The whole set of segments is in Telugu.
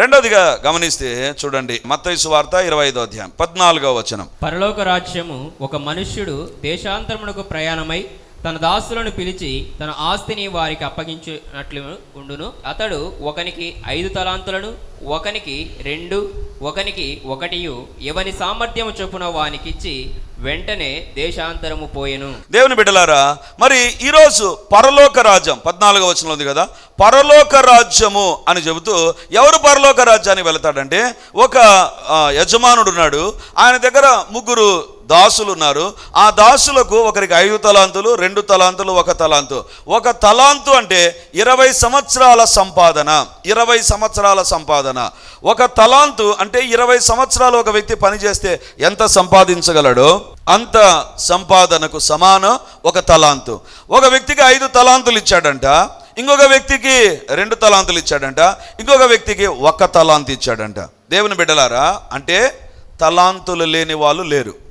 రెండోదిగా గమనిస్తే చూడండి మత్తైసు వార్త ఇరవై ఐదో అధ్యాయం పద్నాలుగో వచనం. పరలోక రాజ్యము ఒక మనుష్యుడు దేశాంతరమునకు ప్రయాణమై తన దాసులను పిలిచి తన ఆస్తిని వారికి అప్పగించినట్లు ఉండును. అతడు ఒకనికి ఐదు తలాంతులను ఒకనికి రెండు ఒకనికి ఒకటియు ఎవని సామర్థ్యము చొప్పున వానికిచ్చి వెంటనే దేశాంతరము పోయెను. దేవుని బిడ్డలారా మరి ఈరోజు పరలోక రాజ్యం పద్నాలుగో వచ్చిన ఉంది కదా పరలోక రాజ్యము అని చెబుతూ ఎవరు పరలోక రాజ్యానికి వెళతాడంటే ఒక యజమానుడు ఉన్నాడు ఆయన దగ్గర ముగ్గురు దాసులు ఉన్నారు ఆ దాసులకు ఒకరికి ఐదు తలాంతులు రెండు తలాంతులు ఒక తలాంతు. ఒక తలాంతు అంటే ఇరవై సంవత్సరాల సంపాదన ఇరవై సంవత్సరాల సంపాదన. ఒక తలాంతు అంటే ఇరవై సంవత్సరాలు ఒక వ్యక్తి పనిచేస్తే ఎంత సంపాదించగలడో? అంత సంపాదనకు సమానం ఒక తలాంతు. ఒక వ్యక్తికి ఐదు తలాంతులు ఇచ్చాడంట ఇంకొక వ్యక్తికి రెండు తలాంతులు ఇచ్చాడంట ఇంకొక వ్యక్తికి ఒక్క తలాంతు ఇచ్చాడంట. దేవుని బిడ్డలారా అంటే తలాంతులు లేని వాళ్ళు లేరు.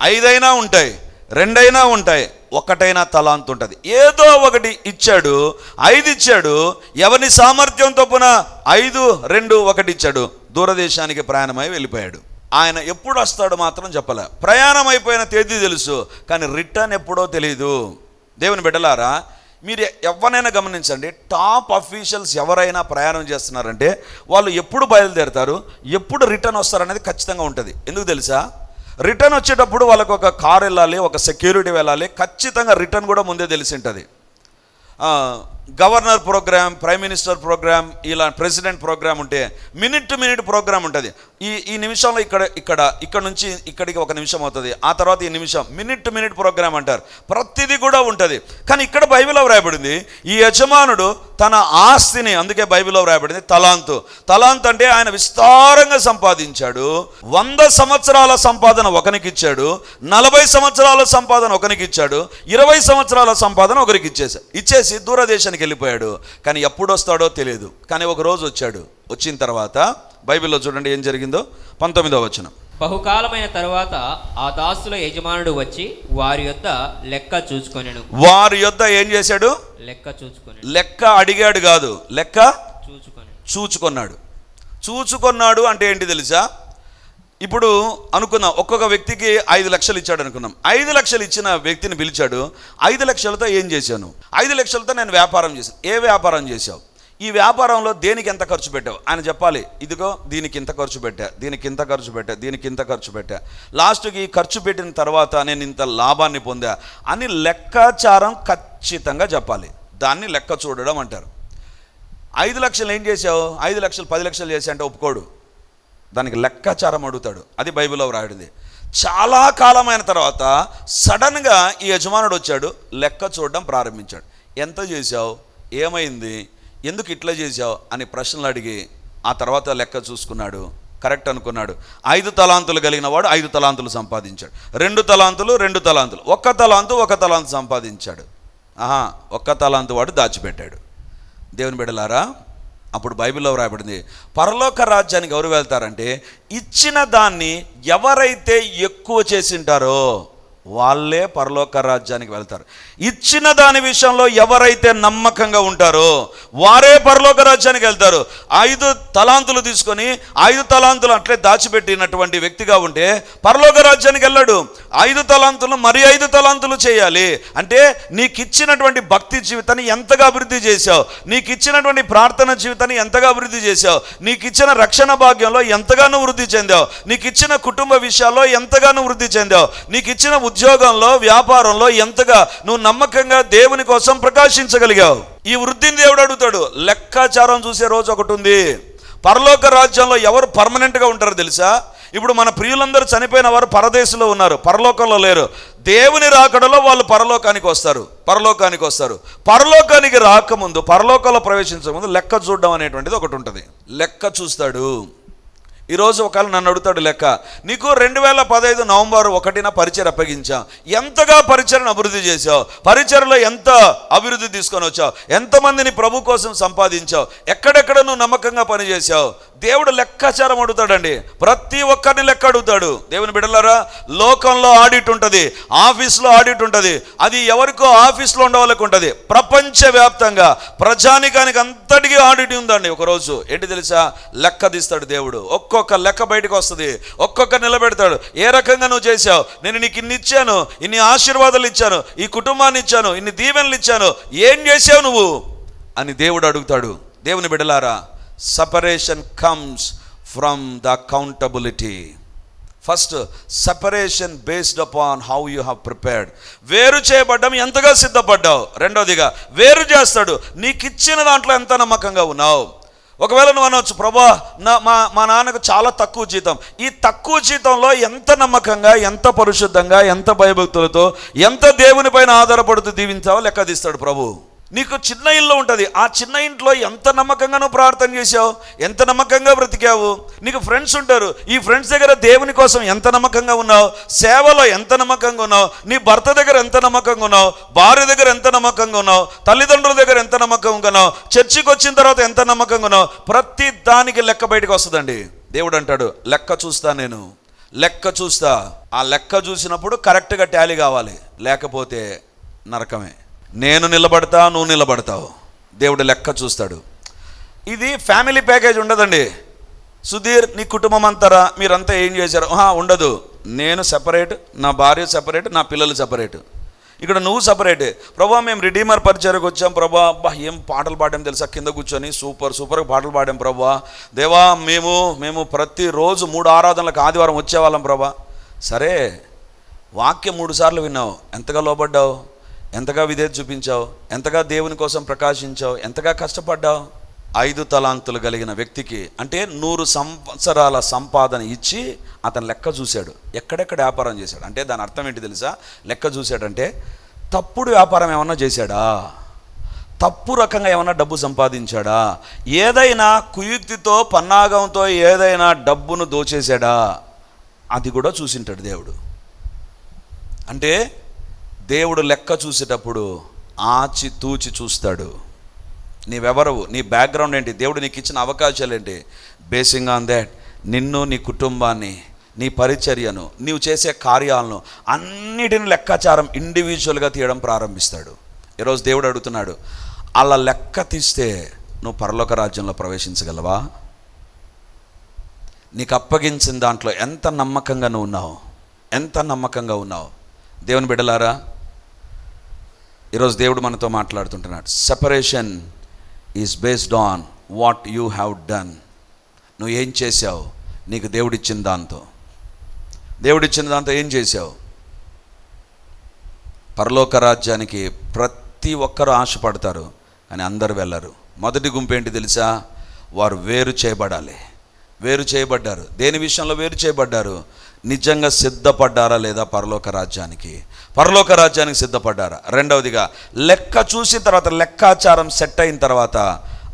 ఐదైనా ఉంటాయి రెండైనా ఉంటాయి ఒకటైనా తలాంత్ ఉంటుంది ఏదో ఒకటి ఇచ్చాడు ఐదు ఇచ్చాడు ఎవరి సామర్థ్యం తప్పున ఐదు రెండు ఒకటి ఇచ్చాడు దూరదేశానికి ప్రయాణమై వెళ్ళిపోయాడు. ఆయన ఎప్పుడు వస్తాడో మాత్రం చెప్పలే. ప్రయాణం అయిపోయిన తేదీ తెలుసు కానీ రిటర్న్ ఎప్పుడో తెలియదు దేవుని బిడ్డలారా మీరు ఎవరైనా గమనించండి టాప్ అఫీషియల్స్ ఎవరైనా ప్రయాణం చేస్తున్నారంటే వాళ్ళు ఎప్పుడు బయలుదేరుతారు ఎప్పుడు రిటర్న్ వస్తారనేది ఖచ్చితంగా ఉంటుంది. ఎందుకు తెలుసా? రిటర్న్ వచ్చేటప్పుడు వాళ్ళకు ఒక కార్ వెళ్ళాలి ఒక సెక్యూరిటీ వెళ్ళాలి ఖచ్చితంగా రిటర్న్ కూడా ముందే తెలిసి ఉంటుంది. Governor programme prime minister programme ఇలా ప్రెసిడెంట్ ప్రోగ్రామ్ ఉంటే మినిట్ టు మినిట్ ప్రోగ్రామ్ ఉంటుంది. ఈ ఈ నిమిషంలో ఇక్కడ ఇక్కడ ఇక్కడ నుంచి ఇక్కడికి ఒక నిమిషం అవుతుంది. ఆ తర్వాత ఈ నిమిషం మినిట్ టు మినిట్ ప్రోగ్రామ్ అంటారు. ప్రతిదీ కూడా ఉంటుంది. కానీ ఇక్కడ బైబిల్లో వ్రాయబడింది ఈ యజమానుడు తన ఆస్తిని అందుకే బైబిల్లో వ్రాయబడింది తలాంతు. తలాంత్ అంటే ఆయన విస్తారంగా సంపాదించాడు వంద సంవత్సరాల సంపాదన ఒకనికి ఇచ్చాడు నలభై సంవత్సరాల సంపాదన ఒకనికి ఇచ్చాడు ఇరవై సంవత్సరాల సంపాదన ఒకరికి ఇచ్చేసాడు ఇచ్చేసి దూరదేశానికి వెళ్ళిపోయాడు కానీ ఎప్పుడు వస్తాడో తెలియదు కానీ ఒక రోజు వచ్చాడు. వచ్చిన తర్వాత బైబిల్లో చూడండి ఏం జరిగిందో. పంతొమ్మిదో వచనం. బహుకాలమైన తరువాత ఆ దాసుల యజమానుడు వచ్చి వారి యొద్ద లెక్క చూచుకొనెను. వారి యొద్ద ఏం చేశాడు? లెక్క చూచుకొనెను. లెక్క అడిగాడు కాదు. లెక్క చూచుకొనెను. చూచుకొన్నాడు. చూచుకొన్నాడు అంటే ఏంటి తెలుసా? ఇప్పుడు అనుకున్నాం ఒక్కొక్క వ్యక్తికి ఐదు లక్షలు ఇచ్చాడు అనుకున్నాం ఐదు లక్షలు ఇచ్చిన వ్యక్తిని పిలిచాడు ఐదు లక్షలతో ఏం చేశాను? ఐదు లక్షలతో నేను వ్యాపారం చేశాను. ఏ వ్యాపారం చేశావు? ఈ వ్యాపారంలో దేనికి ఎంత ఖర్చు పెట్టావు? ఆయన చెప్పాలి ఇదిగో దీనికి ఇంత ఖర్చు పెట్టా దీనికి ఇంత ఖర్చు పెట్టా దీనికి ఇంత ఖర్చు పెట్టా. లాస్ట్కి ఖర్చు పెట్టిన తర్వాత నేను ఇంత లాభాన్ని పొందా అని లెక్కాచారం ఖచ్చితంగా చెప్పాలి. దాన్ని లెక్క చూడడం అంటారు. ఐదు లక్షలు ఏం చేసావు ఐదు లక్షలు పది లక్షలు చేసా అంటే ఒప్పుకోడు. దానికి లెక్కాచారం అడుగుతాడు. అది బైబిల్లో వ్రాయడింది చాలా కాలమైన తర్వాత సడన్గా ఈ యజమానుడు వచ్చాడు లెక్క చూడడం ప్రారంభించాడు. ఎంత చేశావు? ఏమైంది? ఎందుకు ఇట్లా చేశావు? అని ప్రశ్నలు అడిగి ఆ తర్వాత లెక్క చూసుకున్నాడు. కరెక్ట్ అనుకున్నాడు. ఐదు తలాంతులు కలిగిన వాడు ఐదు తలాంతులు సంపాదించాడు. రెండు తలాంతులు రెండు తలాంతులు. ఒక్క తలాంతు ఒక తలాంతు సంపాదించాడు. ఆహా ఒక్క తలాంతు వాడు దాచిపెట్టాడు. దేవుని బిడలారా అప్పుడు బైబిల్లో వ్రాయబడింది పరలోక రాజ్యానికి ఎవరు వెళ్తారంటే ఇచ్చిన దాన్ని ఎవరైతే ఎక్కువ చేసింటారో వాళ్ళే పరలోక రాజ్యానికి వెళ్తారు. ఇచ్చిన దాని విషయంలో ఎవరైతే నమ్మకంగా ఉంటారో వారే పరలోక రాజ్యానికి వెళ్తారు. ఐదు తలాంతులు తీసుకొని ఐదు తలాంతులు అట్లే దాచిపెట్టినటువంటి వ్యక్తిగా ఉంటే పరలోక రాజ్యానికి వెళ్ళాడు. ఐదు తలాంతులు మరి ఐదు తలాంతులు చేయాలి. అంటే నీకు ఇచ్చినటువంటి భక్తి జీవితాన్ని ఎంతగా అభివృద్ధి చేశావు? నీకు ఇచ్చినటువంటి ప్రార్థన జీవితాన్ని ఎంతగా అభివృద్ధి చేశావు? నీకు ఇచ్చిన రక్షణ భాగ్యంలో ఎంతగానో వృద్ధి చెందావు? నీకు ఇచ్చిన కుటుంబ విషయాల్లో ఎంతగానో వృద్ధి చెందావు? నీకు ఇచ్చిన ఉద్యోగంలో వ్యాపారంలో ఎంతగా నువ్వు నమ్మకంగా దేవుని కోసం ప్రకాశించగలిగావు? ఈ వృద్ధిని దేవుడు అడుగుతాడు లెక్కాచారం చూసే రోజు ఒకటి ఉంది. పరలోక రాజ్యంలో ఎవరు పర్మనెంట్గా ఉంటారో తెలుసా? ఇప్పుడు మన ప్రియులందరూ చనిపోయిన వారు పరదేశంలో ఉన్నారు పరలోకంలో లేరు. దేవుని రాకడలో వాళ్ళు పరలోకానికి వస్తారు పరలోకానికి వస్తారు. పరలోకానికి రాకముందు పరలోకంలో ప్రవేశించక ముందు లెక్క చూడడం అనేటువంటిది ఒకటి ఉంటుంది. లెక్క చూస్తాడు. ఈరోజు ఒకవేళ నన్ను అడుగుతాడు లెక్క నీకు రెండు వేల పదహైదు నవంబర్ ఒకటిన పరిచయం అప్పగించా. ఎంతగా పరిచయను అభివృద్ధి చేశావు? పరిచయలో ఎంత అభివృద్ధి తీసుకొని వచ్చావు? ఎంతమందిని ప్రభు కోసం సంపాదించావు? ఎక్కడెక్కడ నువ్వు నమ్మకంగా పనిచేశావు? దేవుడు లెక్కాచారం అడుగుతాడండి. ప్రతి ఒక్కరిని లెక్క అడుగుతాడు. దేవుని బిడ్డలారా లోకంలో ఆడిట్ ఉంటుంది ఆఫీస్లో ఆడిట్ ఉంటుంది అది ఎవరికో ఆఫీస్లో ఉండే వాళ్ళకి ఉంటుంది. ప్రపంచవ్యాప్తంగా ప్రజానికానికి అంతటికీ ఆడిట్ ఉందండి ఒకరోజు. ఏంటి తెలుసా? లెక్క తీస్తాడు దేవుడు. ఒక్కొక్క లెక్క బయటకు వస్తుంది ఒక్కొక్క నిలబెడతాడు. ఏ రకంగా నువ్వు చేశావు? నేను నీకు ఇన్ని ఇచ్చాను ఇన్ని ఆశీర్వాదాలు ఇచ్చాను ఈ కుటుంబాన్ని ఇచ్చాను ఇన్ని దీవెనలు ఇచ్చాను ఏం చేసావు నువ్వు? అని దేవుడు అడుగుతాడు. దేవుని బిడలారా separation comes from the accountability first separation based upon how you have prepared వేరు చేయబడ్డం ఎంతగా సిద్ధపడ్డావు? రెండోదిగా వేరు చేస్తాడు. నీకు ఇచ్చిన దాంట్లో ఎంత నమ్మకంగా ఉన్నావు? ఒకవేళ నువ్వు అనవచ్చు ప్రభా నా మా మా నాన్నకు చాలా తక్కువ జీతం. ఈ తక్కువ జీతంలో ఎంత నమ్మకంగా ఎంత పరిశుద్ధంగా ఎంత భయభక్తులతో ఎంత దేవుని పైన ఆధారపడుతూ దీవించావో లెక్కదీస్తాడు ప్రభు. నీకు చిన్న ఇల్లు ఉంటుంది. ఆ చిన్న ఇంట్లో ఎంత నమ్మకంగా నువ్వు ప్రార్థన చేసావు ఎంత నమ్మకంగా బ్రతికావు. నీకు ఫ్రెండ్స్ ఉంటారు. ఈ ఫ్రెండ్స్ దగ్గర దేవుని కోసం ఎంత నమ్మకంగా ఉన్నావు? సేవలో ఎంత నమ్మకంగా ఉన్నావు? నీ భర్త దగ్గర ఎంత నమ్మకంగా ఉన్నావు? భార్య దగ్గర ఎంత నమ్మకంగా ఉన్నావు? తల్లిదండ్రుల దగ్గర ఎంత నమ్మకంగా ఉన్నావు? చర్చికి వచ్చిన తర్వాత ఎంత నమ్మకంగా ఉన్నావు? ప్రతి దానికి లెక్క బయటకు వస్తుందండి. దేవుడు అంటాడు లెక్క చూస్తా నేను. లెక్క చూస్తా. ఆ లెక్క చూసినప్పుడు కరెక్ట్గా ట్యాలీ కావాలి. లేకపోతే నరకమే. నేను నిలబడతా నువ్వు నిలబడతావు. దేవుడు లెక్క చూస్తాడు. ఇది ఫ్యామిలీ ప్యాకేజ్ ఉండదండి. సుధీర్ నీ కుటుంబం అంతారా మీరంతా ఏం చేశారు? ఆహా, ఉండదు. నేను సెపరేట్ నా భార్య సెపరేట్ నా పిల్లలు సెపరేట్ ఇక్కడ నువ్వు సపరేట్ ప్రభా మేము రిడీమర్ పరిచయకు వచ్చాం. ప్రభా అబ్బా ఏం పాటలు పాడాం తెలుసా? కింద కూర్చొని సూపర్ సూపర్గా పాటలు పాడాం ప్రభా. దేవా మేము మేము ప్రతిరోజు మూడు ఆరాధనలకు ఆదివారం వచ్చేవాళ్ళం ప్రభా. సరే వాక్యం మూడు సార్లు విన్నావు. ఎంతగా లోబడ్డావు? ఎంతగా విధేత చూపించావు? ఎంతగా దేవుని కోసం ప్రకాశించావు? ఎంతగా కష్టపడ్డావు? ఐదు తలాంతులు కలిగిన వ్యక్తికి అంటే నూరు సంవత్సరాల సంపాదన ఇచ్చి అతను లెక్క చూశాడు. ఎక్కడెక్కడ వ్యాపారం చేశాడు? అంటే దాని అర్థం ఏంటి తెలుసా? లెక్క చూశాడంటే తప్పుడు వ్యాపారం ఏమన్నా చేశాడా? తప్పు రకంగా ఏమన్నా డబ్బు సంపాదించాడా? ఏదైనా కుయుక్తితో పన్నాగంతో ఏదైనా డబ్బును దోచేశాడా? అది కూడా చూసింటాడు దేవుడు. అంటే దేవుడు లెక్క చూసేటప్పుడు ఆచి తూచి చూస్తాడు. నీవెవరవు? నీ బ్యాక్గ్రౌండ్ ఏంటి? దేవుడు నీకు ఇచ్చిన అవకాశాలు ఏంటి బేసింగ్ ఆన్ దాట్ నిన్ను నీ కుటుంబాన్ని నీ పరిచర్యను నీవు చేసే కార్యాలను అన్నిటిని లెక్కాచారం ఇండివిజువల్గా తీయడం ప్రారంభిస్తాడు. ఈరోజు దేవుడు అడుగుతున్నాడు అలా లెక్క తీస్తే నువ్వు పరలోక రాజ్యంలో ప్రవేశించగలవా? నీకు అప్పగించిన దాంట్లో ఎంత నమ్మకంగా నువ్వు ఉన్నావు? ఎంత నమ్మకంగా ఉన్నావు? దేవుని బిడ్డలారా ఈరోజు దేవుడు మనతో మాట్లాడుతుంటున్నాడు. Separation is based on what you have done నువ్వు ఏం చేసావు నీకు దేవుడిచ్చిన దాంతో. దేవుడిచ్చిన దాంతో ఏం చేసావు పరలోక రాజ్యానికి ప్రతి ఒక్కరూ ఆశపడతారు కానీ అందరు వెళ్ళరు. మొదటి గుంపు ఏంటి తెలుసా? వారు వేరు చేయబడాలి. వేరు చేయబడ్డారు. దేని విషయంలో వేరు చేయబడ్డారు? నిజంగా సిద్ధపడ్డారా లేదా పరలోక రాజ్యానికి? పరలోక రాజ్యానికి సిద్ధపడ్డారా? రెండవదిగా లెక్క చూసిన తర్వాత లెక్కాచారం సెట్ అయిన తర్వాత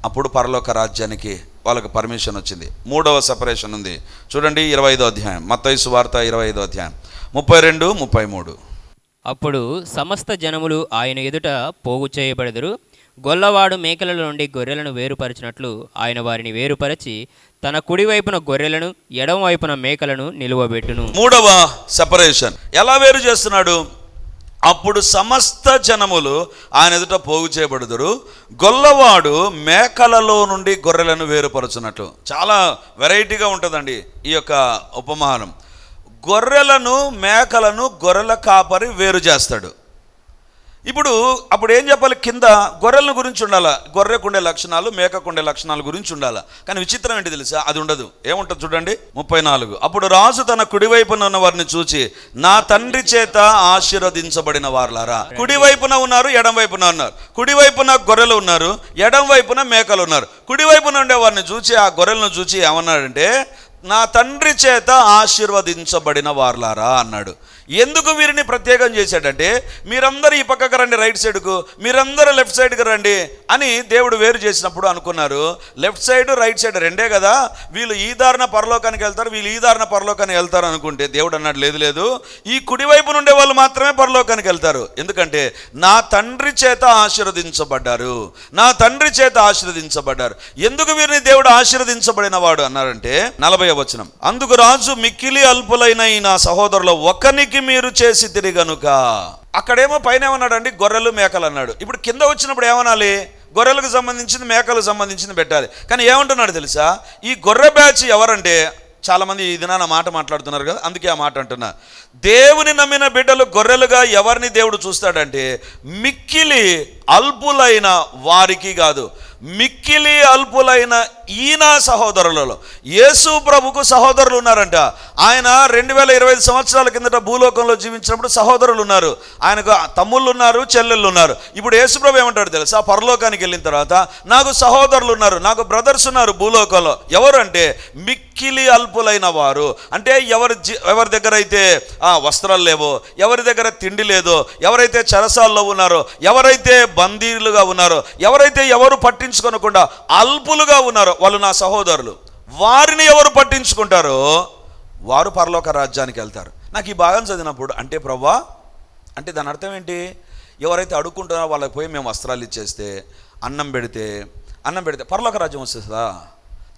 అప్పుడు పరలోక రాజ్యానికి వాళ్ళకి పర్మిషన్ వచ్చింది. మూడవ సెపరేషన్ ఉంది. చూడండి ఇరవై ఐదో అధ్యాయం. మత్తైసు వార్త ఇరవై ఐదో అధ్యాయం. ముప్పై రెండు ముప్పై మూడు. అప్పుడు సమస్త జనములు ఆయన ఎదుట పోగు చేయబడదురు. గొల్లవాడు మేకల నుండి గొర్రెలను వేరుపరిచినట్లు ఆయన వారిని వేరుపరచి తన కుడివైపున గొర్రెలను ఎడమ వైపున మేకలను నిలువబెట్టును. మూడవ సెపరేషన్ ఎలా వేరు చేస్తున్నాడు? అప్పుడు సమస్త జనములు ఆయన ఎదుట పోగు చేయబడుదురు. గొల్లవాడు మేకలలో నుండి గొర్రెలను వేరుపరచున్నట్లు చాలా వెరైటీగా ఉంటుందండి ఈ యొక్క ఉపమానం. గొర్రెలను మేకలను గొర్రెల కాపరి వేరు చేస్తాడు. ఇప్పుడు అప్పుడు ఏం చెప్పాలి? కింద గొర్రెలను గురించి ఉండాలా? గొర్రెకుండే లక్షణాలు మేకకుండే లక్షణాలు గురించి ఉండాలా? కానీ విచిత్రం ఏంటి తెలుసా? అది ఉండదు. ఏముంటుంది చూడండి? ముప్పై నాలుగు అప్పుడు రాజు తన కుడివైపున ఉన్న వారిని చూచి నా తండ్రి చేత ఆశీర్వదించబడిన వారులారా. కుడివైపున ఉన్నారు ఎడం వైపున ఉన్నారు. కుడివైపున గొర్రెలు ఉన్నారు ఎడం వైపున మేకలు ఉన్నారు. కుడివైపున ఉండే వారిని చూచి ఆ గొర్రెలను చూచి ఏమన్నాడంటే నా తండ్రి చేత ఆశీర్వదించబడిన వారులారా అన్నాడు. ఎందుకు వీరిని ప్రత్యేకం చేశాడంటే మీరందరూ ఈ పక్కకు రండి రైట్ సైడ్కు మీరందరూ లెఫ్ట్ సైడ్కి రండి అని దేవుడు వేరు చేసినప్పుడు అనుకున్నారు. లెఫ్ట్ సైడ్ రైట్ సైడ్ రెండే కదా. వీళ్ళు ఈ దారిన పరలోకానికి వెళ్తారు వీళ్ళు ఈ దారిన పరలోకానికి వెళ్తారు అనుకుంటే దేవుడు అన్నాడు లేదు లేదు. ఈ కుడివైపు నుండే వాళ్ళు మాత్రమే పరలోకానికి వెళ్తారు. ఎందుకంటే నా తండ్రి చేత ఆశీర్వదించబడ్డారు. నా తండ్రి చేత ఆశీర్వదించబడ్డారు. ఎందుకు వీరిని దేవుడు ఆశీర్వదించబడిన వాడు అన్నారంటే నలభై వచనం. అందుకు రాజు మిక్కిలి అల్పులైన ఈ నా సహోదరులు ఒకనికి మీరు చేసి తిరిగనుక అక్కడేమో పైన ఏమన్నాడండి? గొర్రెలు మేకలు అన్నాడు. ఇప్పుడు కింద వచ్చినప్పుడు ఏమనాలి? గొర్రెలకు సంబంధించింది మేకలకు సంబంధించింది పెట్టాలి. కానీ ఏమంటున్నాడు తెలుసా? ఈ గొర్రె బ్యాచ్ ఎవరంటే? చాలామంది ఈ దినాన మాట మాట్లాడుతున్నారు కదా అందుకే ఆ మాట అంటున్నా. దేవుని నమ్మిన బిడ్డలు గొర్రెలుగా ఎవరిని దేవుడు చూస్తాడంటే? మిక్కిలి అల్పులైన వారికి కాదు. మిక్కిలి అల్పులైన ఈయన సహోదరులలో యేసు ప్రభుకు సహోదరులు ఉన్నారంట. ఆయన రెండు వేల ఇరవై ఐదు సంవత్సరాల కిందట భూలోకంలో జీవించినప్పుడు సహోదరులు ఉన్నారు. ఆయనకు తమ్ముళ్ళు ఉన్నారు చెల్లెళ్ళు ఉన్నారు. ఇప్పుడు యేసు ప్రభు ఏమంటాడు తెలుసా? పరలోకానికి వెళ్ళిన తర్వాత నాకు సహోదరులు ఉన్నారు నాకు బ్రదర్స్ ఉన్నారు భూలోకంలో. ఎవరు అంటే? మిక్కిలి అల్పులైన వారు. అంటే ఎవరి జీ- ఎవరి దగ్గర అయితే ఆ, వస్త్రాలు లేవో ఎవరి దగ్గర తిండి లేదో ఎవరైతే చెరసాల్లో ఉన్నారో ఎవరైతే బందీలుగా ఉన్నారో ఎవరైతే ఎవరు పట్టి పట్టించుకోనకుండా అల్పులుగా ఉన్నారు వాళ్ళు నా సహోదరులు. వారిని ఎవరు పట్టించుకుంటారో వారు పరలోక రాజ్యానికి వెళ్తారు. నాకు ఈ భాగం చదివినప్పుడు అంటే ప్రవ్వా అంటే దాని అర్థం ఏంటి? ఎవరైతే అడుక్కుంటున్నారో వాళ్ళకి పోయి మేము వస్త్రాలు ఇచ్చేస్తే అన్నం పెడితే అన్నం పెడితే పరలోక రాజ్యం వస్తుందా?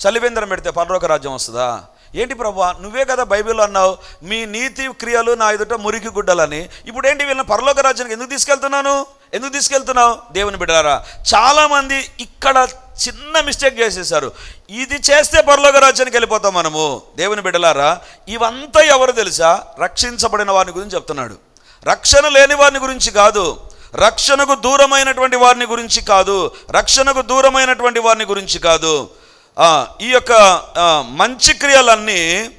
చలివేంద్రం పెడితే పరలోక రాజ్యం వస్తుందా? ఏంటి ప్రభా నువ్వే కదా బైబిల్లో అన్నావు మీ నీతి క్రియలు నా ఎదుట మురికి గుడ్డలని. ఇప్పుడు ఏంటి వీళ్ళని పరలోక రాజ్యానికి ఎందుకు తీసుకెళ్తున్నాను? ఎందుకు తీసుకెళ్తున్నావు? దేవుని బిడ్డారా చాలామంది ఇక్కడ చిన్న మిస్టేక్ చేసేసారు ఇది చేస్తే పరలోక రాజ్యానికి వెళ్ళిపోతాం మనము. దేవుని బిడ్డలారా ఇవంతా ఎవరు తెలుసా? రక్షించబడిన వారిని గురించి చెప్తున్నాడు. రక్షణ లేని వారిని గురించి కాదు. రక్షణకు దూరమైనటువంటి వారిని గురించి కాదు. రక్షణకు దూరమైనటువంటి వారిని గురించి కాదు. ఈ యొక్క మంచి క్రియలన్నీ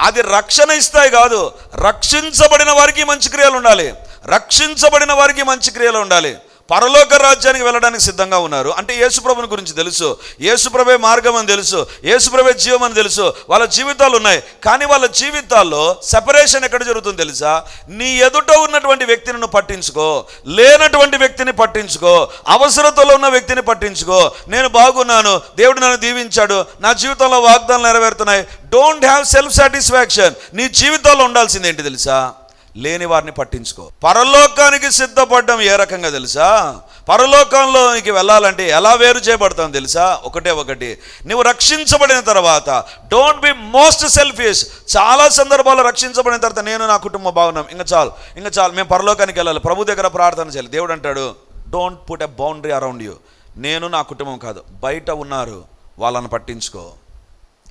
అది రక్షణ ఇస్తాయి కాదు. రక్షించబడిన వారికి మంచి క్రియలు ఉండాలి. రక్షించబడిన వారికి మంచి క్రియలు ఉండాలి. పరలోక రాజ్యానికి వెళ్ళడానికి సిద్ధంగా ఉన్నారు. అంటే యేసుప్రభుని గురించి తెలుసు. యేసుప్రభే మార్గం అని తెలుసు. యేసుప్రభే జీవం అని తెలుసు. వాళ్ళ జీవితాలు ఉన్నాయి. కానీ వాళ్ళ జీవితాల్లో సెపరేషన్ ఎక్కడ జరుగుతుంది తెలుసా? నీ ఎదుట ఉన్నటువంటి వ్యక్తిని నువ్వు పట్టించుకో. లేనటువంటి వ్యక్తిని పట్టించుకో. అవసరతలో ఉన్న వ్యక్తిని పట్టించుకో. నేను బాగున్నాను. దేవుడు నన్ను దీవించాడు. నా జీవితంలో వాగ్దానాలు నెరవేరుతున్నాయి. డోంట్ హ్యావ్ సెల్ఫ్ సాటిస్ఫాక్షన్ నీ జీవితంలో ఉండాల్సింది ఏంటి తెలుసా? లేని వారిని పట్టించుకో. పరలోకానికి సిద్ధపడడం ఏ రకంగా తెలుసా? పరలోకంలోనికి వెళ్ళాలంటే ఎలా వేరు చేయబడతాం తెలుసా? ఒకటే ఒకటి. నువ్వు రక్షించబడిన తర్వాత డోంట్ బి మోస్ట్ సెల్ఫిష్ చాలా సందర్భాల్లో రక్షించబడిన తర్వాత నేను నా కుటుంబం బాగున్నాం ఇంకా చాలు ఇంకా చాలు మేము పరలోకానికి వెళ్ళాలి ప్రభు దగ్గర ప్రార్థన చేయాలి. దేవుడు అంటాడు don't put a boundary around you నేను నా కుటుంబం కాదు బయట ఉన్నారు వాళ్ళని పట్టించుకో.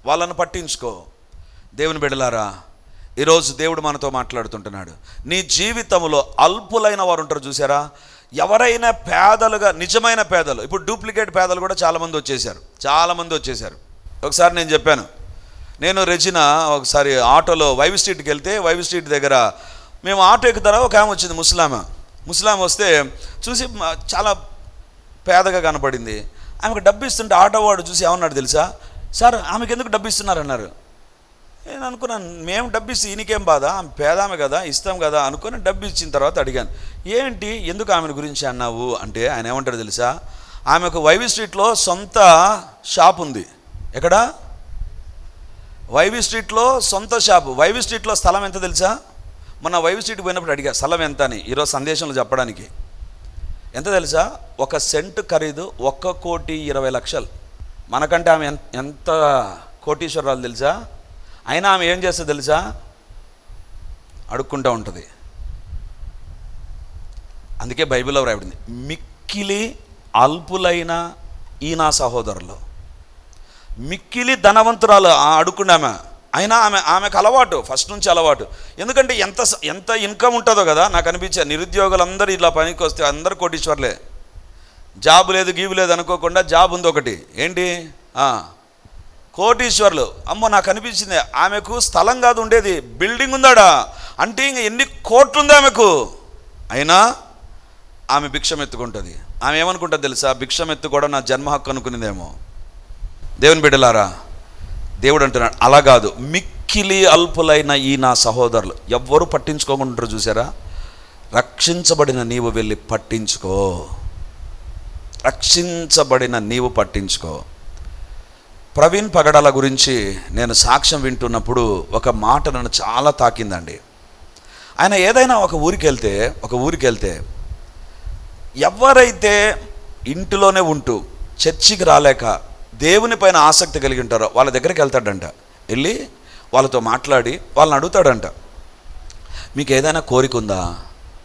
వాళ్ళని పట్టించుకో. దేవుని బిడ్డలారా ఈరోజు దేవుడు మనతో మాట్లాడుతుంటున్నాడు. నీ జీవితంలో అల్పులైన వారు ఉంటారు చూసారా? ఎవరైనా పేదలుగా నిజమైన పేదలు ఇప్పుడు డూప్లికేట్ పేదలు కూడా చాలామంది వచ్చేసారు చాలామంది వచ్చేసారు ఒకసారి నేను చెప్పాను. నేను రెజిన ఒకసారి ఆటోలో వైవ్ స్ట్రీట్కి వెళ్తే వైవ్ స్ట్రీట్ దగ్గర మేము ఆటో ఎక్కుతారా? ఒక ఆమె వచ్చింది ముస్లామా. ముస్లాం వస్తే చూసి చాలా పేదగా కనపడింది. ఆమెకు డబ్బు ఇస్తుంటే ఆటో వాడు చూసి ఏమన్నాడు తెలుసా? సార్ ఆమెకి ఎందుకు డబ్బు ఇస్తున్నారు? అన్నారు. నేను అనుకున్నాను మేము డబ్బు ఇస్తే ఈయనకేం బాధ? ఆమె పేదామె కదా ఇస్తాం కదా అనుకుని డబ్బు ఇచ్చిన తర్వాత అడిగాను. ఏంటి? ఎందుకు ఆమెను గురించి అన్నావు? అంటే ఆయన ఏమంటారు తెలుసా? ఆమెకు వైవి స్ట్రీట్లో సొంత షాప్ ఉంది. ఎక్కడ? వైవి స్ట్రీట్లో సొంత షాపు. వైవి స్ట్రీట్లో స్థలం ఎంత తెలుసా? మొన్న వైవి స్ట్రీట్ పోయినప్పుడు అడిగా స్థలం ఎంత? అని. ఈరోజు సందేశంలో చెప్పడానికి. ఎంత తెలుసా? ఒక సెంటు ఖరీదు ఒక్క కోటి ఇరవై లక్షలు. మనకంటే ఆమె ఎంత ఎంత కోటీశ్వరాలు తెలుసా? అయినా ఆమె ఏం చేస్తుంది తెలుసా? అడుక్కుంటూ ఉంటుంది. అందుకే బైబిల్లో రాయబడింది మిక్కిలి అల్పులైన ఈ నా సహోదరులు. మిక్కిలి ధనవంతురాలు ఆ అడుక్కున్నామె అయినా ఆమె ఆమెకు అలవాటు ఫస్ట్ నుంచి అలవాటు. ఎందుకంటే ఎంత ఎంత ఇన్కమ్ ఉంటుందో కదా నాకు అనిపించే నిరుద్యోగులందరూ ఇలా పనికి వస్తే అందరు కోటీశ్వర్లే. జాబ్ లేదు గీబు లేదు అనుకోకుండా జాబ్ ఉంది ఒకటి. ఏంటి? కోటీశ్వర్లు. అమ్మో నాకు అనిపించింది ఆమెకు స్థలం కాదు ఉండేది బిల్డింగ్ ఉందాడా? అంటే ఇంక ఎన్ని కోట్లు ఉంది ఆమెకు? అయినా ఆమె భిక్షం ఎత్తుకుంటుంది ఆమె ఏమనుకుంటుంది తెలుసా? భిక్షం ఎత్తు కూడా నా జన్మ హక్కు అనుకునేదేమో. దేవుని బిడ్డలారా దేవుడు అంటున్నాడు అలా కాదు. మిక్కిలి అల్పులైన ఈ నా సహోదరులు ఎవ్వరు పట్టించుకోకుండా చూసారా? రక్షించబడిన నీవు వెళ్ళి పట్టించుకో. రక్షించబడిన నీవు పట్టించుకో. ప్రవీణ్ పగడాల గురించి నేను సాక్ష్యం వింటున్నప్పుడు ఒక మాట నన్ను చాలా తాకిందండి. ఆయన ఏదైనా ఒక ఊరికి వెళ్తే ఒక ఊరికి వెళ్తే ఎవరైతే ఇంటిలోనే ఉంటూ చర్చికి రాలేక దేవుని పైన ఆసక్తి కలిగి ఉంటారో వాళ్ళ దగ్గరికి వెళ్తాడంట. వెళ్ళి వాళ్ళతో మాట్లాడి వాళ్ళని అడుగుతాడంట. మీకు ఏదైనా కోరిక ఉందా?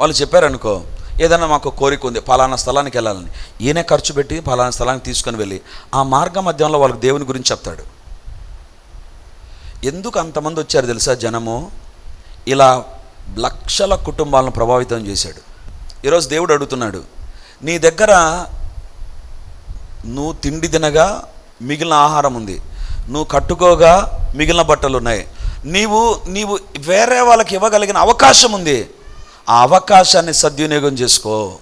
వాళ్ళు చెప్పారనుకో ఏదైనా మాకు కోరిక ఉంది ఫలానా స్థలానికి వెళ్ళాలని. ఈయనే ఖర్చు పెట్టి ఫలానా స్థలానికి తీసుకొని వెళ్ళి ఆ మార్గ మధ్యంలో వాళ్ళకి దేవుని గురించి చెప్తాడు. ఎందుకు అంతమంది వచ్చారు తెలుసా జనము? ఇలా లక్షల కుటుంబాలను ప్రభావితం చేశాడు. ఈరోజు దేవుడు అడుగుతున్నాడు నీ దగ్గర నువ్వు తిండి తినగా మిగిలిన ఆహారం ఉంది. నువ్వు కట్టుకోగా మిగిలిన బట్టలు ఉన్నాయి. నీవు నీవు వేరే వాళ్ళకి ఇవ్వగలిగిన అవకాశం ఉంది. ఆ అవకాశాన్ని సద్వినియోగం చేసుకో.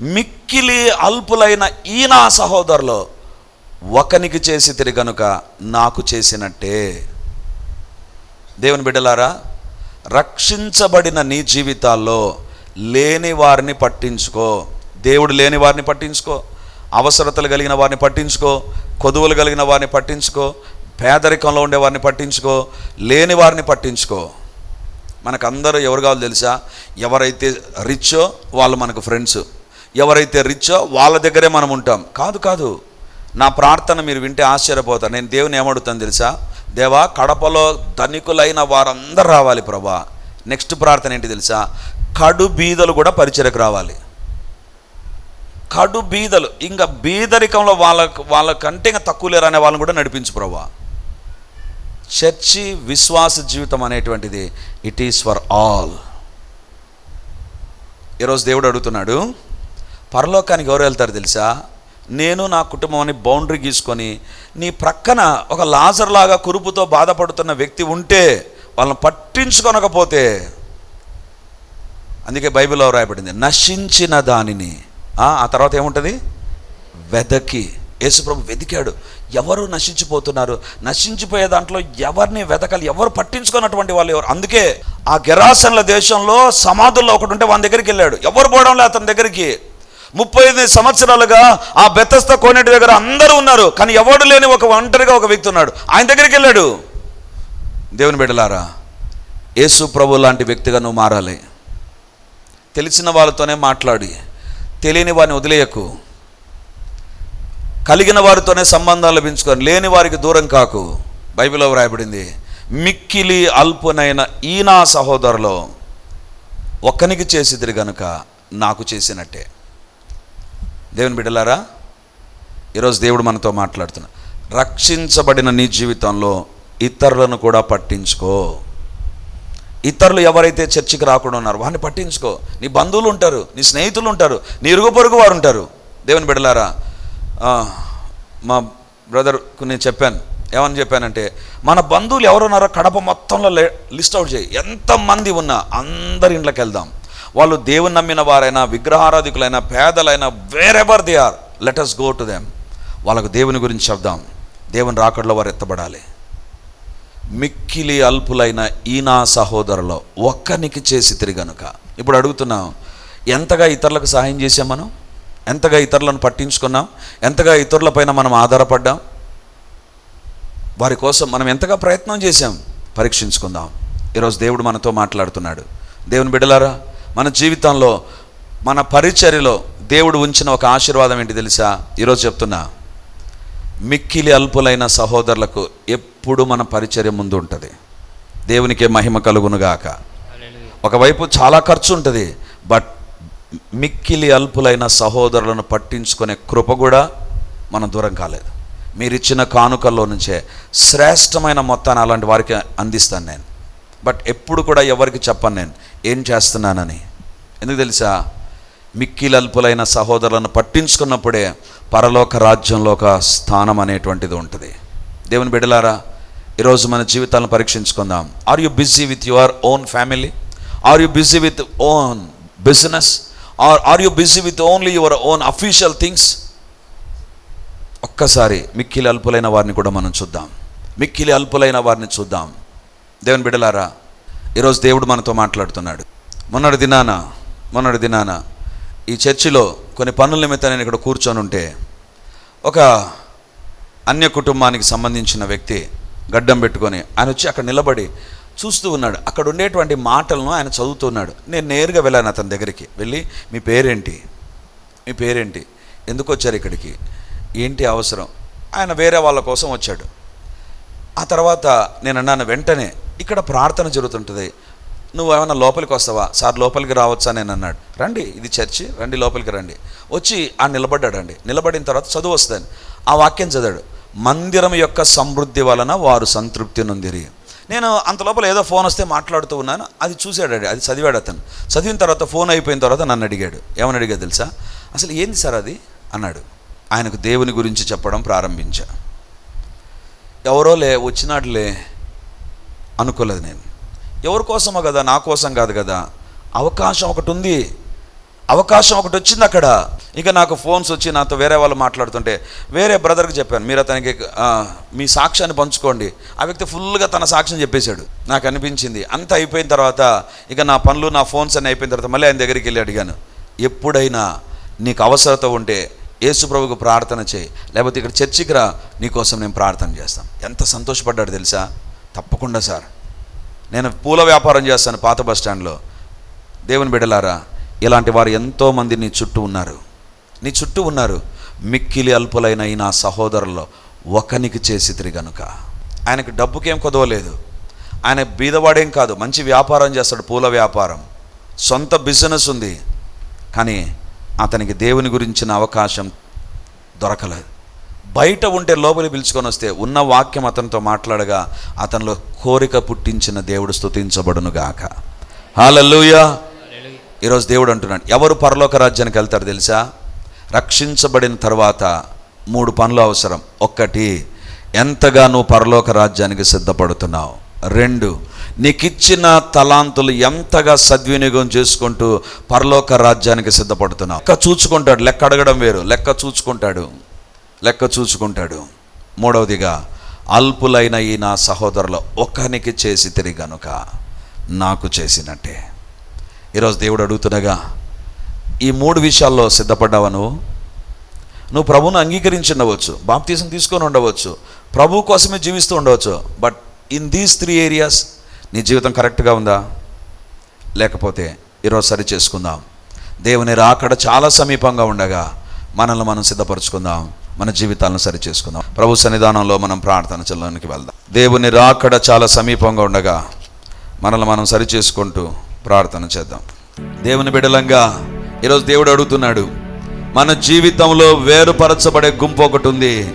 మిక్కిలి అల్పులైన ఈ నా సహోదరులో ఒకనికి చేసి తిరిగనుక నాకు చేసినట్టే. దేవుని బిడ్డలారా రక్షించబడిన నీ జీవితాల్లో లేని వారిని పట్టించుకో. దేవుడు లేని వారిని పట్టించుకో. అవసరతలు కలిగిన వారిని పట్టించుకో. కొదువులు కలిగిన వారిని పట్టించుకో. పేదరికంలో ఉండే వారిని పట్టించుకో. లేని వారిని పట్టించుకో. మనకందరూ ఎవరు కావాలో తెలుసా? ఎవరైతే రిచ్చో వాళ్ళు మనకు ఫ్రెండ్స్. ఎవరైతే రిచ్చో వాళ్ళ దగ్గరే మనం ఉంటాం. కాదు కాదు. నా ప్రార్థన మీరు వింటే ఆశ్చర్యపోతారు. నేను దేవుని ఏమడుగుతాను తెలుసా? దేవా కడపలో ధనికులైన వారందరూ రావాలి ప్రభా. నెక్స్ట్ ప్రార్థన ఏంటి తెలుసా? కడు బీదలు కూడా పరిచయకు రావాలి. కడు బీదలు. ఇంకా బీదరికంలో వాళ్ళకు వాళ్ళకంటే ఇంకా తక్కువ లేరు అనే వాళ్ళని కూడా నడిపించు ప్రభా. చర్చి విశ్వాస జీవితం అనేటువంటిది ఇట్ ఈస్ ఫర్ ఆల్ ఈరోజు దేవుడు అడుగుతున్నాడు పరలోకానికి ఎవరు వెళ్తారు తెలుసా? నేను నా కుటుంబం అని బౌండరీ గీసుకొని నీ ప్రక్కన ఒక లాజర్ లాగా కురుపుతో బాధపడుతున్న వ్యక్తి ఉంటే వాళ్ళని పట్టించుకొనకపోతే అందుకే బైబిల్లో రాయబడింది నశించిన దానిని. ఆ తర్వాత ఏముంటుంది? వెదకి. యేసుప్రభు వెతికాడు. ఎవరు నశించిపోతున్నారు? నశించిపోయే దాంట్లో ఎవరిని వెతకాలి? ఎవరు పట్టించుకున్నటువంటి వాళ్ళు ఎవరు? అందుకే ఆ గెరాసన్ల దేశంలో సమాధుల్లో ఒకటి ఉంటే వాళ్ళ దగ్గరికి వెళ్ళాడు. ఎవరు పోవడం లేదు అతని దగ్గరికి. ముప్పై ఐదు సంవత్సరాలుగా ఆ బెత్తస్త కోనేటి దగ్గర అందరూ ఉన్నారు. కానీ ఎవడు లేని ఒక ఒంటరిగా ఒక వ్యక్తి ఉన్నాడు. ఆయన దగ్గరికి వెళ్ళాడు. దేవుని బిడ్డలారా యేసు ప్రభు లాంటి వ్యక్తిగా నువ్వు మారాలి. తెలిసిన వాళ్ళతోనే మాట్లాడి. తెలియని వారిని వదిలేయకు. కలిగిన వారితోనే సంబంధాలు పెంచుకొని లేని వారికి దూరం కాకు. బైబిల్లో వ్రాయబడింది మిక్కిలి అల్పునైన ఈ నా సహోదరులో ఒక్కనికి చేసిదిరి గనుక నాకు చేసినట్టే. దేవుని బిడ్డలారా ఈరోజు దేవుడు మనతో మాట్లాడుతున్నా. రక్షించబడిన నీ జీవితంలో ఇతరులను కూడా పట్టించుకో. ఇతరులు ఎవరైతే చర్చికి రాకుండా ఉన్నారో వారిని పట్టించుకో. నీ బంధువులు ఉంటారు నీ స్నేహితులు ఉంటారు నీ ఇరుగు పొరుగు వారు ఉంటారు. దేవుని బిడ్డలారా మా బ్రదర్కు నేను చెప్పాను. ఏమని చెప్పానంటే మన బంధువులు ఎవరున్నారో కడప మొత్తంలో లే లిస్ట్ అవుట్ చేయి. ఎంతమంది ఉన్నా అందరి ఇంట్లోకి వెళ్దాం. వాళ్ళు దేవుని నమ్మిన వారైనా విగ్రహారాధికులైనా పేదలైనా whatever they are let us go to them వాళ్ళకు దేవుని గురించి చెప్దాం. దేవుని రాకడలో వారు ఎత్తబడాలి. మిక్కిలి అల్పులైన ఈనా సహోదరులో ఒక్కనికి చేసి తిరిగనుక. ఇప్పుడు అడుగుతున్నాం ఎంతగా ఇతరులకు సహాయం చేసాం మనం? ఎంతగా ఇతరులను పట్టించుకున్నాం ఎంతగా ఇతరులపైన మనం ఆధారపడ్డాం వారి కోసం మనం ఎంతగా ప్రయత్నం చేశాం పరీక్షించుకుందాం. ఈరోజు దేవుడు మనతో మాట్లాడుతున్నాడు. దేవుని బిడ్డలారా మన జీవితంలో మన పరిచర్యలో దేవుడు ఉంచిన ఒక ఆశీర్వాదం ఏంటి తెలుసా? ఈరోజు చెప్తున్నా మిక్కిలి అల్పులైన సహోదరులకు ఎప్పుడు మన పరిచర్య ముందు ఉంటుంది. దేవునికే మహిమ కలుగునుగాక. ఒకవైపు చాలా ఖర్చు ఉంటుంది బట్ మిక్కిలి అల్పులైన సహోదరులను పట్టించుకునే కృప కూడా మనం దూరం కాలేదు. మీరు ఇచ్చిన కానుకల్లో నుంచే శ్రేష్టమైన మొత్తాన్ని అలాంటి వారికి అందిస్తాను నేను. బట్ ఎప్పుడు కూడా ఎవరికి చెప్పను నేను ఏం చేస్తున్నానని. ఎందుకు తెలుసా? మిక్కిలి అల్పులైన సహోదరులను పట్టించుకున్నప్పుడే పరలోక రాజ్యంలో ఒక స్థానం అనేటువంటిది ఉంటుంది. దేవుని బిడలారా ఈరోజు మన జీవితాలను పరీక్షించుకుందాం. Are you busy with your own family are you busy with own business are are you busy with only your own official things ఒక్కసారి మిక్కిలి అల్పులైన వారిని కూడా మనం చూద్దాం. మిక్కిలి అల్పులైన వారిని చూద్దాం. దేవుని బిడలారా ఈరోజు దేవుడు మనతో మాట్లాడుతున్నాడు. మొన్నటి దినాన మొన్నటి దినాన ఈ చర్చిలో కొన్ని పనుల నిమిత్తం నేను ఇక్కడ కూర్చొని ఉంటే ఒక అన్య కుటుంబానికి సంబంధించిన వ్యక్తి గడ్డం పెట్టుకొని ఆయన వచ్చి అక్కడ నిలబడి చూస్తూ ఉన్నాడు. అక్కడ ఉండేటువంటి మాటలను ఆయన చదువుతున్నాడు నేను నేరుగా వెళ్ళాను అతని దగ్గరికి. వెళ్ళి మీ పేరేంటి? మీ పేరేంటి? ఎందుకు వచ్చారు ఇక్కడికి? ఏంటి అవసరం? ఆయన వేరే వాళ్ళ కోసం వచ్చాడు. ఆ తర్వాత నేను అన్నాను వెంటనే ఇక్కడ ప్రార్థన జరుగుతుంటుంది. నువ్వు ఏమైనా లోపలికి వస్తావా? సార్ లోపలికి రావచ్చా? నేను అన్నాడు. రండి ఇది చర్చి. రండి లోపలికి రండి. వచ్చి ఆ నిలబడ్డాడండి. నిలబడిన తర్వాత చదువు వస్తుంది. ఆ వాక్యం చదివాడు మందిరం యొక్క సమృద్ధి వలన వారు సంతృప్తి నొందిరి. నేను అంత లోపల ఏదో ఫోన్ వస్తే మాట్లాడుతూ ఉన్నాను. అది చూశాడు అది చదివాడు అతను. చదివిన తర్వాత ఫోన్ అయిపోయిన తర్వాత నన్ను అడిగాడు. ఏమని అడిగాడు తెలుసా? అసలు ఏంది సార్ అది? అన్నాడు. ఆయనకు దేవుని గురించి చెప్పడం ప్రారంభించా. ఎవరో లే వచ్చినాడులే అనుకోలేదు నేను. ఎవరి కోసమో కదా నా కోసం కాదు కదా అవకాశం ఒకటి ఉంది. అవకాశం ఒకటి వచ్చింది అక్కడ. ఇక నాకు ఫోన్స్ వచ్చి నాతో వేరే వాళ్ళు మాట్లాడుతుంటే వేరే బ్రదర్కి చెప్పాను మీరు అతనికి మీ సాక్ష్యాన్ని పంచుకోండి. ఆ వ్యక్తి ఫుల్గా తన సాక్ష్యం చెప్పేశాడు. నాకు అనిపించింది. అంత అయిపోయిన తర్వాత ఇక నా పనులు నా ఫోన్స్ అన్నీ అయిపోయిన తర్వాత మళ్ళీ ఆయన దగ్గరికి వెళ్ళి అడిగాను ఎప్పుడైనా నీకు అవసరత ఉంటే యేసుప్రభుకు ప్రార్థన చేయి లేకపోతే ఇక్కడ చర్చికి రా నీకోసం నేను ప్రార్థన చేస్తాను. ఎంత సంతోషపడ్డాడు తెలుసా? తప్పకుండా సార్. నేను పూల వ్యాపారం చేస్తాను పాత బస్ స్టాండ్లో. దేవుని బిడ్డలారా ఇలాంటి వారు ఎంతోమంది నీ చుట్టూ ఉన్నారు. నీ చుట్టూ ఉన్నారు. మిక్కిలి అల్పులైన ఈ నా సహోదరుల్లో ఒకనికి చేసి గనుక. ఆయనకు డబ్బుకేం కొదవలేదు. ఆయన బీదవాడేం కాదు. మంచి వ్యాపారం చేస్తాడు పూల వ్యాపారం. సొంత బిజినెస్ ఉంది. కానీ అతనికి దేవుని గురించిన అవకాశం దొరకలేదు. బయట ఉంటే లోపలి పిలుచుకొని వస్తే ఉన్న వాక్యం అతనితో మాట్లాడగా అతనిలో కోరిక పుట్టించిన దేవుడు స్థుతించబడునుగాక హాలూయా ఈరోజు దేవుడు అంటున్నాడు ఎవరు పరలోక రాజ్యానికి వెళ్తారు తెలుసా? రక్షించబడిన తర్వాత మూడు పనులు అవసరం. ఒక్కటి ఎంతగా నువ్వు పరలోక రాజ్యానికి సిద్ధపడుతున్నావు. రెండు నీకిచ్చిన తలాంతులు ఎంతగా సద్వినియోగం చేసుకుంటూ పరలోక రాజ్యానికి సిద్ధపడుతున్నావు. లెక్క చూచుకుంటాడు లెక్క అడగడం వేరు. లెక్క చూచుకుంటాడు లెక్క చూచుకుంటాడు. మూడవదిగా అల్పులైన ఈ నా సహోదరులు ఒకనికి చేసి తిరిగి గనుక నాకు చేసినట్టే. ఈరోజు దేవుడు అడుగుతుండగా ఈ మూడు విషయాల్లో సిద్ధపడ్డావా నువ్వు? నువ్వు ప్రభువును అంగీకరించి ఉండవచ్చు బాప్తీసం తీసుకొని ఉండవచ్చు ప్రభు కోసమే జీవిస్తూ ఉండవచ్చు but in these three areas నీ జీవితం కరెక్ట్గా ఉందా? లేకపోతే ఈరోజు సరి చేసుకుందాం. దేవుని రాకడ చాలా సమీపంగా ఉండగా మనల్ని మనం సిద్ధపరచుకుందాం మన జీవితాలను సరి చేసుకుందాం. ప్రభు సన్నిధానంలో మనం ప్రార్థన చెల్లడానికి వెళ్దాం. దేవుని రాకడ చాలా సమీపంగా ఉండగా మనల్ని మనం సరి చేసుకుంటూ ప్రార్థన చేద్దాం. దేవుని బిడలంగా ఈరోజు దేవుడు అడుగుతున్నాడు మన జీవితంలో వేరుపరచబడే గుంపు ఒకటి ఉంది.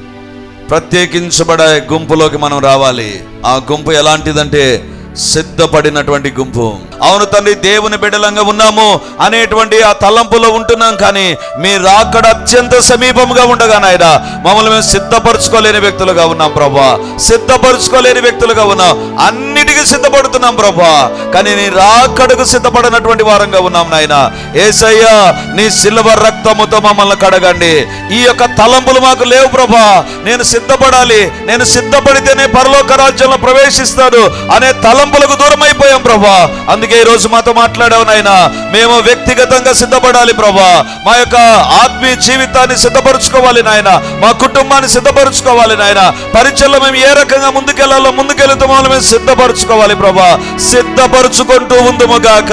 ప్రత్యేకించబడే గుంపులోకి మనం రావాలి. ఆ గుంపు ఎలాంటిదంటే సిద్ధపడినటువంటి గుంపు. అవును తండ్రి దేవుని బిడ్డలంగా ఉన్నాము అనేటువంటి ఆ తలంపులో ఉంటున్నాం కానీ మీ రాకడ అత్యంత సమీపంగా ఉండగా నాయన మమ్మల్ని మేము సిద్ధపరచుకోలేని వ్యక్తులుగా ఉన్నాం ప్రభా. సిద్ధపరచుకోలేని వ్యక్తులుగా ఉన్నాం. అన్నిటికీ సిద్ధపడుతున్నాం ప్రభా. కానీ నీ రాకడకు సిద్ధపడినటువంటి వారంగా ఉన్నాం నాయన. ఏసయ్యా నీ సిల్వర్ రక్తముతో మమ్మల్ని కడగండి. ఈ యొక్క తలంపులు మాకు లేవు ప్రభా. నేను సిద్ధపడాలి. నేను సిద్ధపడితేనే పరలోక రాజ్యంలో ప్రవేశిస్తాను అనే తలం తలంపులకు దూరం అయిపోయాం ప్రభా. అందుకే ఈ రోజు మాతో మాట్లాడావు నాయన. మేము వ్యక్తిగతంగా సిద్ధపడాలి ప్రభా. మా యొక్క ఆత్మీయ జీవితాన్ని సిద్ధపరచుకోవాలి నాయన. మా కుటుంబాన్ని సిద్ధపరచుకోవాలి నాయన. పరీక్షల్లో మేము ఏ రకంగా ముందుకెళ్ళాలో ముందుకెళ్తామో మేము సిద్ధపరచుకోవాలి ప్రభా. సిద్ధపరుచుకుంటూ ఉందుము గాక.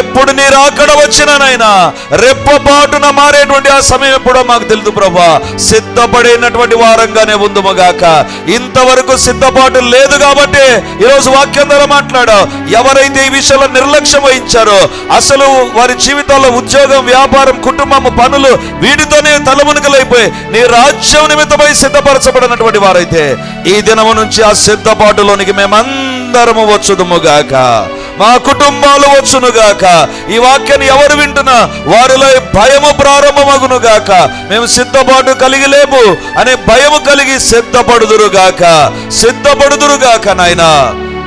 ఎప్పుడు నీ రాకడ వచ్చిన నాయన రెప్పపాటున మారేటువంటి ఆ సమయం ఎప్పుడో మాకు తెలుదు ప్రభా. సిద్ధపడినటువంటి వారంగానే ఉందుము గాక. ఇంతవరకు సిద్ధపాటు లేదు కాబట్టి ఈరోజు వాక్యం ద్వారా మాట్లాడావు ఎవరైతే ఈ విషయంలో నిర్లక్ష్యం వహించారో అసలు వారి జీవితాల్లో ఉద్యోగం వ్యాపారం కుటుంబం పనులు వీటితోనే తలమునకలైపోయి నీ రాజ్యం నిమిత్తమై సిద్ధపరచబడినటువంటి వారైతే ఈ దినము నుంచి ఆ సిద్ధపాటులోనికి మేమందరము వచ్చుదుముగాక. మా కుటుంబాలు వచ్చునుగాక. ఈ వాక్యాన్ని ఎవరు వింటున్నా వారిలో భయము ప్రారంభమగునుగాక. మేము సిద్ధపాటు కలిగి లేము అనే భయము కలిగి సిద్ధపడుదురుగాక. సిద్ధపడుదురుగాక నాయనా.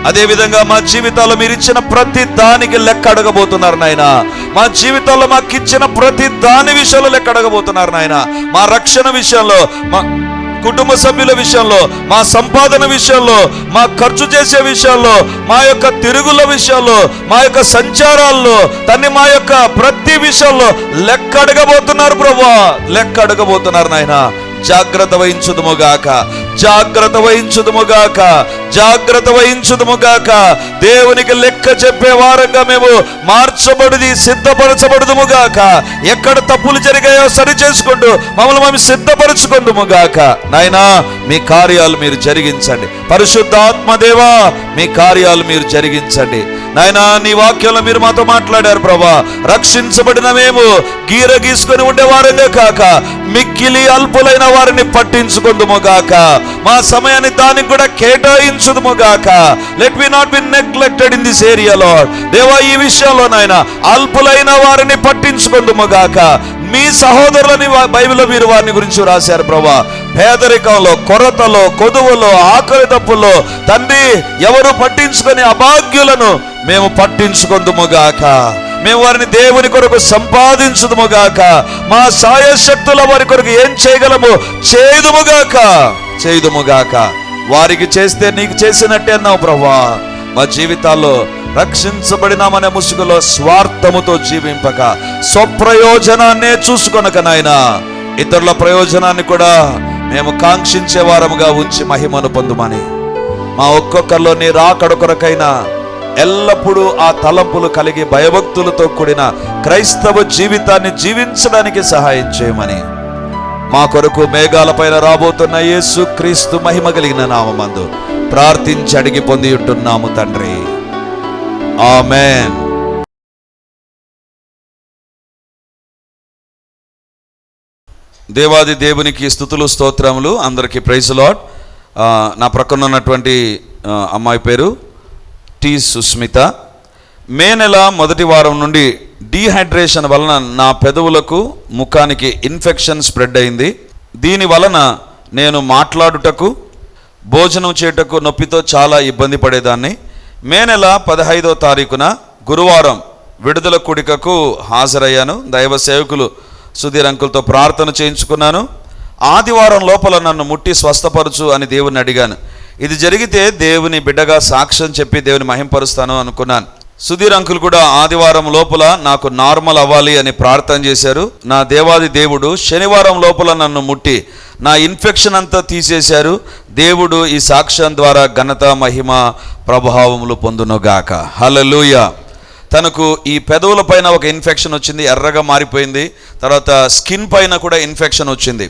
అదేవిధంగా మా జీవితాల్లో మీరు ఇచ్చిన ప్రతి దానికి లెక్క అడగబోతున్నారు నాయన. మా జీవితాల్లో మాకు ఇచ్చిన ప్రతి దాని విషయంలో లెక్క అడగబోతున్నారు నాయన. మా రక్షణ విషయంలో మా కుటుంబ సభ్యుల విషయంలో మా సంపాదన విషయంలో మా ఖర్చు చేసే విషయాల్లో మా యొక్క తిరుగుల విషయాల్లో మా యొక్క సంచారాల్లో తన్ని మా యొక్క ప్రతి విషయంలో లెక్క అడగబోతున్నారు ప్రభా లెక్క అడగబోతున్నారు నాయన. జాగ్రత్త వహించుదుమోగాక. జాగ్రత్త వహించుదుముగాక జాగ్రత్త వహించుదుముగాక. దేవునికి లెక్క చెప్పే వారంగా మేము మార్చబడిది సిద్ధపరచబడుదుముగాక. ఎక్కడ తప్పులు జరిగాయో సరి చేసుకుంటూ మమ్మల్ని మేము సిద్ధపరచుకుందుముగాక. నాయనా మీ కార్యాలు మీరు జరిగించండి. పరిశుద్ధాత్మదేవా మీ కార్యాలు మీరు జరిగించండి. నాయన నీ వాక్యంలో మీరు మాతో మాట్లాడారు ప్రభా. రక్షించబడిన మేము గీర గీసుకొని ఉండేవారంగా కాక మిక్కిలి అల్పులైన వారిని పట్టించుకుందుము గాక మా సమయాన్ని దానికి కూడా కేటాయించుదుము గాక let me not be neglected in this ఏరియాలో దేవా ఈ విషయంలో నాయన అల్పులైన వారిని పట్టించుకుందుము గాక మీ సహోదరులని వా- బైబిల్లో మీరు వారిని గురించి రాశారు ప్రభా. పేదరికంలో కొరతలో కొదువులో ఆకలి తప్పుల్లో తండ్రి ఎవరు పట్టించుకొని అభాగ్యులను మేము పట్టించుకుందుముగాక. మేము వారిని దేవుని కొరకు సంపాదించుదుముగాక. మా సాయశక్తుల వారి కొరకు ఏం చేయగలము? చేయుదుముగాక చేయుదుముగాక. వారికి చేస్తే నీకు చేసినట్టే అన్నావు ప్రభా మా జీవితాల్లో రక్షించబడినామనే ముసుగులో స్వార్థముతో జీవింపక స్వప్రయోజనాన్నే చూసుకొనక నాయనా. ఇతరుల ప్రయోజనాన్ని కూడా మేము కాంక్షించే వారముగా ఉంచి మహిమను పొందుమని. మా ఒక్కొక్కరిలో నీ రాకడ కొరకైనా ఎల్లప్పుడూ ఆ తలంపులు కలిగి భయభక్తులతో కూడిన క్రైస్తవ జీవితాన్ని జీవించడానికి సహాయం చేయమని. మా కొరకు మేఘాలపైన రాబోతున్న యేసు క్రీస్తు మహిమ కలిగిన నామందు ప్రార్థించి అడిగి పొంది ఉంటున్నాము తండ్రి. ఆమెన్. దేవాది దేవునికి స్థుతులు స్తోత్రములు అందరికీ ప్రైజ్ లాట్ నా ప్రక్కన ఉన్నటువంటి అమ్మాయి పేరు టి సుస్మిత. మే నెల మొదటి వారం నుండి డీహైడ్రేషన్ వలన నా పెదవులకు ముఖానికి ఇన్ఫెక్షన్ స్ప్రెడ్ అయింది. దీని వలన నేను మాట్లాడుటకు భోజనం చేయుటకు నొప్పితో చాలా ఇబ్బంది పడేదాన్ని. మే నెల పదహైదో తారీఖున గురువారం విడుదల కుడికకు హాజరయ్యాను. దైవ సేవకులు సుధీర్ అంకుల్తో ప్రార్థన చేయించుకున్నాను. ఆదివారం లోపల నన్ను ముట్టి స్వస్థపరచు అని దేవుని అడిగాను. ఇది జరిగితే దేవుని బిడ్డగా సాక్ష్యం చెప్పి దేవుని మహింపరుస్తాను అనుకున్నాను. సుధీర్ అంకుల్ కూడా ఆదివారం లోపల నాకు నార్మల్ అవ్వాలి అని ప్రార్థన చేశారు. నా దేవాది దేవుడు శనివారం లోపల నన్ను ముట్టి నా ఇన్ఫెక్షన్ అంతా తీసేశారు. దేవుడు ఈ సాక్ష్యం ద్వారా ఘనత మహిమ ప్రభావములు పొందునుగాక. హలలుయ తనకు ఈ పెదవుల పైన ఒక ఇన్ఫెక్షన్ వచ్చింది ఎర్రగా మారిపోయింది. తర్వాత స్కిన్ పైన కూడా ఇన్ఫెక్షన్ వచ్చింది.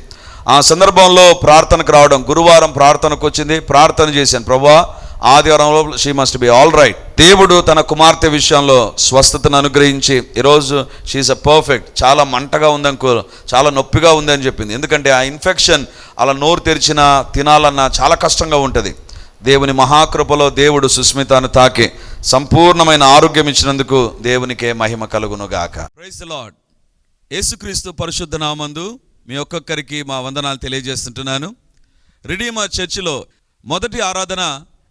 ఆ సందర్భంలో ప్రార్థనకు రావడం గురువారం ప్రార్థనకు వచ్చింది. ప్రార్థన చేశాను ప్రభా ఆదివారంలో she must be all right దేవుడు తన కుమార్తె విషయంలో స్వస్థతను అనుగ్రహించి ఈరోజు షీఈస్ అ పర్ఫెక్ట్ చాలా మంటగా ఉందనుకో చాలా నొప్పిగా ఉంది అని చెప్పింది. ఎందుకంటే ఆ ఇన్ఫెక్షన్ అలా నోరు తెరిచినా తినాలన్నా చాలా కష్టంగా ఉంటుంది. దేవుని మహాకృపలో దేవుడు సుస్మితను తాకి సంపూర్ణమైన ఆరోగ్యం ఇచ్చినందుకు దేవునికే మహిమ కలుగునుగాక ప్రైజ్ లాడ్ యేసుక్రీస్తు పరిశుద్ధ నామందు మీ ఒక్కొక్కరికి మా వందనాలు తెలియజేస్తుంటున్నాను. రిడీమర్ చర్చిలో మొదటి ఆరాధన